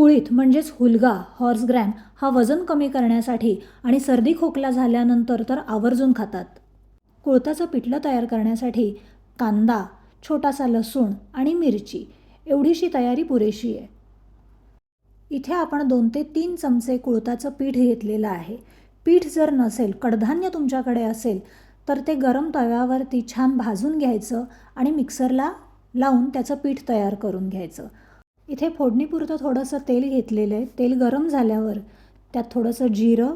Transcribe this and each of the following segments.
कुळीत म्हणजेच हुलगा horse gram हा वजन कमी करण्यासाठी आणि सर्दी खोकला झाल्यानंतर तर आवर्जून खातात. कुळताचं पिठलं तयार करण्यासाठी कांदा छोटासा लसूण आणि मिरची एवढीशी तयारी पुरेशी आहे. इथे आपण दोन ते तीन चमचे कुळताचं पीठ घेतलेलं आहे. पीठ जर नसेल कडधान्य तुमच्याकडे असेल तर ते गरम तव्यावरती छान भाजून घ्यायचं आणि मिक्सरला लावून त्याचं पीठ तयार करून घ्यायचं. इथे फोडणीपुरतं थोडंसं तेल घेतलेलं आहे. तेल गरम झाल्यावर त्यात थोडंसं जिरं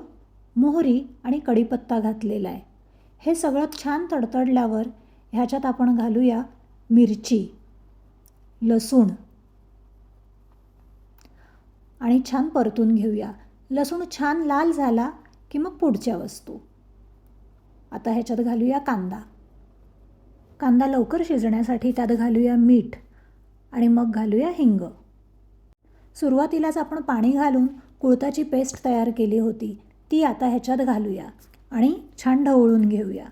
मोहरी आणि कढीपत्ता घातलेला आहे. हे सगळं छान तडतडल्यावर ह्याच्यात आपण घालूया मिरची लसूण आणि छान परतून घेऊया. लसूण छान लाल झाला की मग पुढच्या वस्तू. आता ह्याच्यात घालूया कांदा. कांदा लवकर शिजण्यासाठी त्यात घालूया मीठ आणि मग घालूया हिंग. सुरुवातीलाच आपण पाणी घालून कुळताची पेस्ट तयार केली होती. ती आता ह्याच्यात घालूया आणि छान ढवळून घेऊया.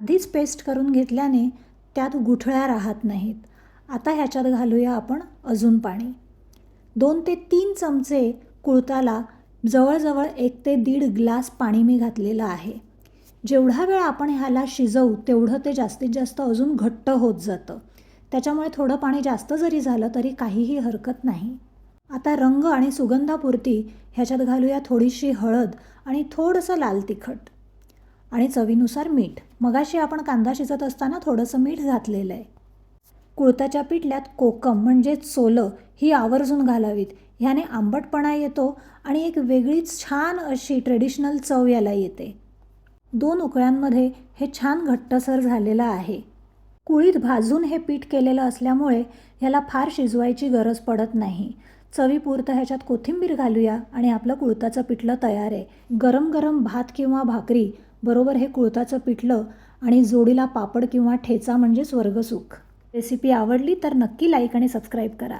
आधीच पेस्ट करून घेतल्याने त्यात गुठळ्या राहत नाहीत. आता ह्याच्यात घालूया आपण अजून पाणी. दोन ते तीन चमचे कुळताला जवळजवळ एक ते दीड ग्लास पाणी मी घातलेलं आहे. जेवढा वेळ आपण ह्याला शिजवू तेवढं ते जास्तीत जास्त अजून घट्ट होत जातं. त्याच्यामुळे थोडं पाणी जास्त जरी झालं तरी काहीही हरकत नाही. आता रंग आणि सुगंधापुरती ह्याच्यात घालूया थोडीशी हळद आणि थोडंसं लाल तिखट. आणि चवीनुसार मीठ. मगाशी आपण कांदा शिजत असताना थोडंसं मीठ घातलेलं आहे. कुळताच्या पिठल्यात कोकम म्हणजेच सोलं ही आवर्जून घालावीत. ह्याने आंबटपणा येतो आणि एक वेगळीच छान अशी ट्रेडिशनल चव याला येते. दोन उकळ्यांमध्ये हे छान घट्टसर झालेलं आहे. कुळीत भाजून हे पीठ केलेलं असल्यामुळे ह्याला फार शिजवायची गरज पडत नाही. चवीपुरतं ह्याच्यात कोथिंबीर घालूया आणि आपलं कुळताचं पिठलं तयार आहे. गरम गरम भात किंवा भाकरी बरोबर हे कुळताचं पिठलं आणि जोडीला पापड किंवा ठेचा म्हणजे स्वर्गसुख. रेसिपी आवडली तर नक्की लाईक आणि सबस्क्राईब करा.